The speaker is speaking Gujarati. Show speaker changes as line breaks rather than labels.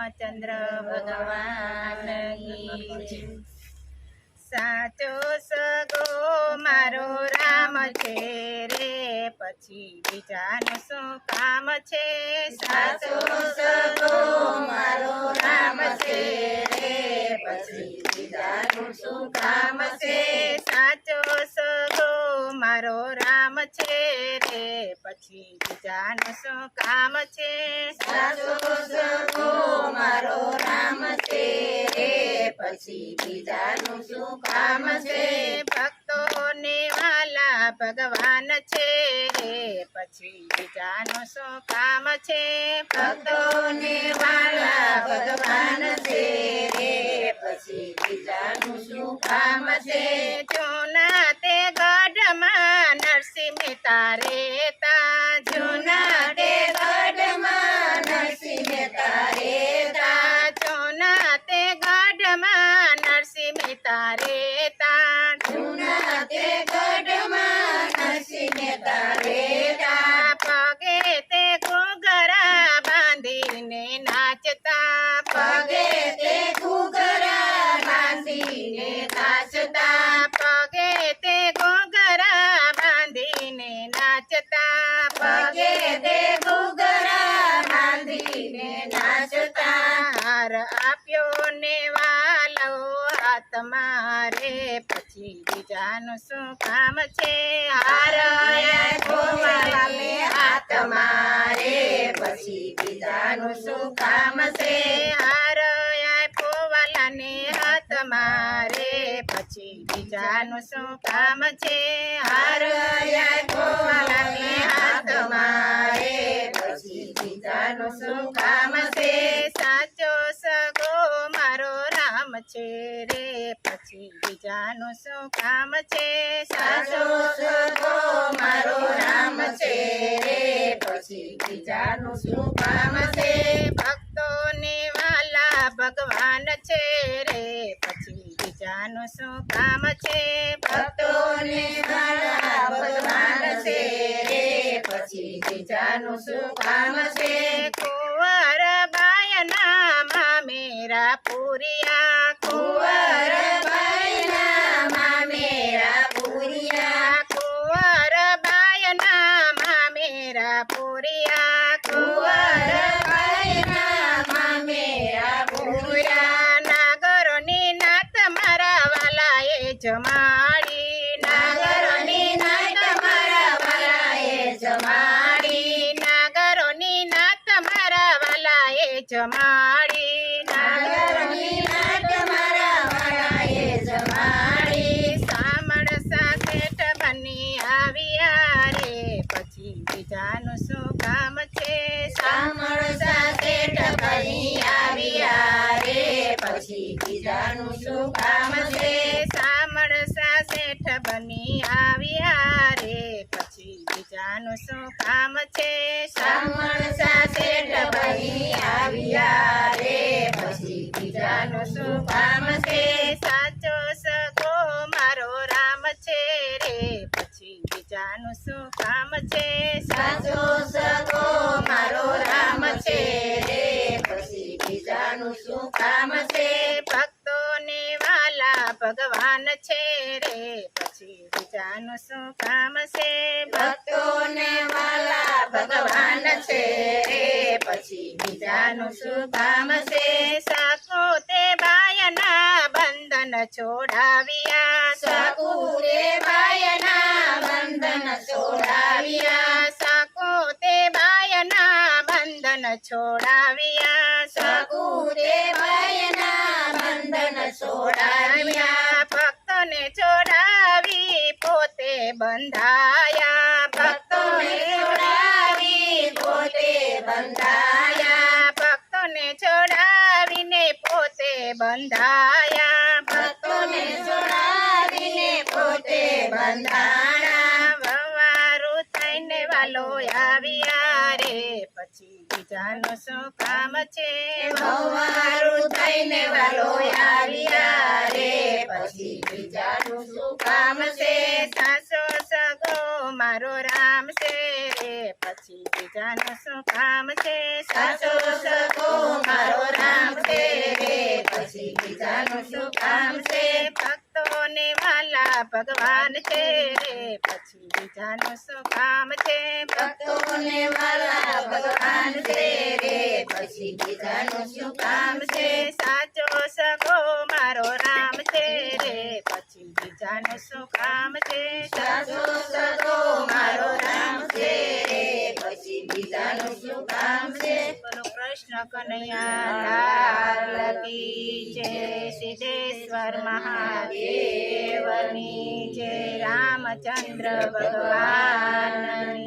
રામચંદ્ર ભગવાન સાચો સગો મારો રામ છે રે પછી બીજાનું શું કામ છે સાચો સગો મારો રામ છે રે પછી બીજાનું શું કામ છે સાચો સગો મારો છે રે પછી બીજાનું શું કામ છે? સાસુ સગો મારો રામ છે રે પછી બીજાનું શું કામ છે ભક્તોને વાલા ભગવાન છે રે પછી બીજાનું શું કામ છે? ભક્તોને વાલા ભગવાન છે રે પછી બીજાનું શું કામ છે? જૂના મહેતા રેતા જૂના તે ગઢમાં નરસિંહ મહેતા રેતા જૂના તે ગઢમાં નરસિંહ મહેતા રેતા જૂના તે ગઢમાં નરસિંહ મહેતા રેતા પગે તે ઘૂઘરા બાંધીને નાચતા પગે તે ઘૂઘરા બાંધીને નાચતા પગે તે ઘૂઘરા બાંધીને નાચતા પગે તે ઘૂઘરા બાંધીને નાચતા હાર આપ્યો ને વાલો હાથ મારે બીજાનું શું કામ છે? હાર આપ્યો વાલે હાથ મારે, પછી બીજાનું શું કામ છે? હાર પોવાલાને વાલાને હાથ મારે, પછી બીજાનું શું કામ છે? હાર આપ્યો વાલાને હાથ મારે, પછી બીજાનું શું કામ છે? છે રે પછી બીજાનું શું કામ છે? સાચો સગો મારો રામ છે રે પછી બીજાનું શું કામ છે? ભક્તોને વાલા ભગવાન છે રે પછી બીજાનું શું કામ છે? ભક્તોને વાલા ભગવાન છે રે પછી બીજાનું શું કામ છે કુંવર બાયના માં મેરા પુરિયા કુંવર બાયના માં મેરા પુરિયા. કુંવર બાયના માં મેરા પુરિયા. કુંવર બાયના માં મેરા પુરિયા નાગરોની નાત મારા વાલાએ જમાડી. નાગરોની નાત મારા વાલાએ જમાડી. નાગરોની નાત મારા વાલાએ જમાડી. પછી બીજાનું શું કામ છે? સામળ સાથે બની આવ્યા રે પછી બીજાનું શું કામ છે? સામળ સાથે બની આવ્યા રે પછી બીજાનું શું કામ છે? સાચો સગો મારો રામ છે રે. પછી બીજાનું શું કામ છે? સાચો સગો ભગવાન છે રે. પછી બીજાનું શું કામ છે? ભક્તોને વાલા ભગવાન છે રે. પછી બીજાનું શું કામ છે? સાકો તે બાયના બંધન છોડાવ્યા. સાકુ રે બાયના બંધન છોડાવ્યા. સાકો તે બાયના બંધન છોડાવ્યા. સાકુ રે બંધન છોડાવ્યા ભક્તોને છોડાવી પોતે બંધાયા. ભક્તોને છોડાવી પોતે બંધાયા. ભક્તોને છોડાવીને પોતે બંધાયા. ભક્તોને છોડાવીને પોતે બંધાણા પછી બીજાનું શું કામ છે. મારું થઈને વાલો આવ્યા રે પછી બીજાનું શું કામ છે. સાસો સગો મારો રામ છે. રે પછી બીજાનું શું કામ છે. સાસો સગો મારો રામ
છે.
રે પછી બીજાનું શું કામ છે. ભગવાન છે રે પછી બીજાનું શું કામ છે?
ભક્તોને વાલા ભગવાન છે રે પછી બીજાનું શું કામ છે?
સાચો સગો મારો રામ છે રે પછી બીજાનું શું કામ છે?
સાચો સગો મારો રામ છે રે પછી બીજાનું શું કામ
કૃષ્ણ કનૈયા કી જય. સિદ્ધેશ્વર મહાદેવની જય. રામચંદ્ર ભગવાનની